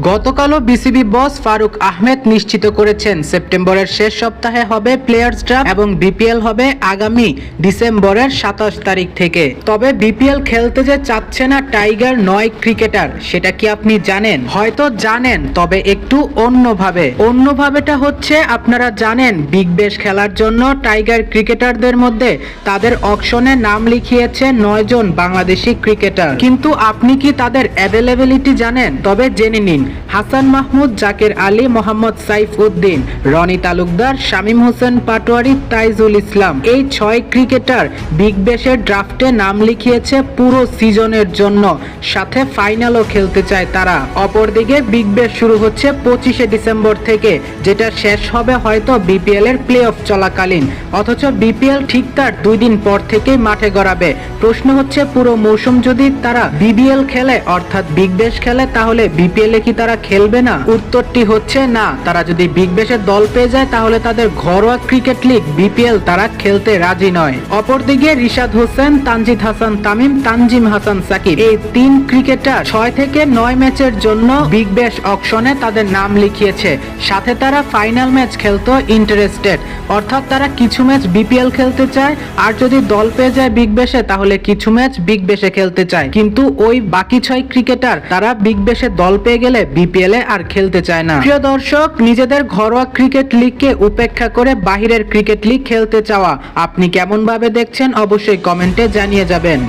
গতকালও বিসিবি বস ফারুক আহমেদ নিশ্চিত করেছেন সেপ্টেম্বরের শেষ সপ্তাহে হবে প্লেয়ার্স ড্রাফট এবং বিপিএল হবে আগামী ডিসেম্বরের সাতাশ তারিখ থেকে। তবে বিপিএল খেলতে যে চাচ্ছে না টাইগার নয় ক্রিকেটার, সেটা কি আপনি জানেন? হয়তো জানেন, তবে একটু অন্যভাবে। অন্যভাবেটা হচ্ছে, আপনারা জানেন, বিগ বেশ খেলার জন্য টাইগার ক্রিকেটারদের মধ্যে তাদের অকশনে নাম লিখিয়েছে নয় জন বাংলাদেশি ক্রিকেটার। কিন্তু আপনি কি তাদের অ্যাভেলেবিলিটি জানেন? তবে জেনে নিন। হাসান মাহমুদ, জাকির আলী, মোহাম্মদ সাইফ উদ্দিন, রনি তালুকদার, শামীম হোসেন পাটোয়ারি, তাইজুল ইসলাম। এই ছয় ক্রিকেটার বিগ বেশের ড্রাফটে নাম লিখিয়েছে পুরো সিজনের জন্য। সাথে ফাইনালও খেলতে চায় তারা। অপরদিকে বিগ বেশ শুরু হচ্ছে পঁচিশে ডিসেম্বর থেকে, যেটা শেষ হবে হয়তো বিপিএল এর প্লে অফ চলাকালীন। অথচ বিপিএল ঠিক তার দুই দিন পর থেকেই মাঠে গড়াবে। প্রশ্ন হচ্ছে পুরো মৌসুম যদি তারা বিবিএল খেলে, অর্থাৎ বিগ বেশ খেলে, তাহলে বিপিএল এ কি তারা খেলবে না? উত্তরটি হচ্ছে না। তারা যদি বিগ বেশের দল পেয়ে যায়, তাহলে তাদের ঘরোয়া ক্রিকেট লিগ বিপিএল তারা খেলতে রাজি নয়। অপরদিকে রিশাদ হোসেন, তানজিদ হাসান তামিম, তানজিম হাসান সাকিব এই তিন ক্রিকেটার ছয় থেকে নয় ম্যাচের জন্য বিগ ব্যাশ অকশনে তাদের নাম লিখিয়েছে। সাথে তারা ফাইনাল ম্যাচ খেলতো ইন্টারেস্টেড। অর্থাৎ তারা কিছু ম্যাচ বিপিএল খেলতে চায়, আর যদি দল পেয়ে যায় বিগ বেশে তাহলে কিছু ম্যাচ বিগ বেশে খেলতে চায়। কিন্তু ওই বাকি ছয় ক্রিকেটার, তারা বিগ বেশে দল পেয়ে গেলে বিপিএল এ আর খেলতে চায় না। প্রিয় দর্শক, নিজেদের ঘরোয়া ক্রিকেট লিগকে উপেক্ষা করে বাহিরের ক্রিকেট লিগ খেলতে চাওয়া। আপনি কেমন ভাবে দেখছেন, অবশ্যই কমেন্টে জানিয়ে যাবেন।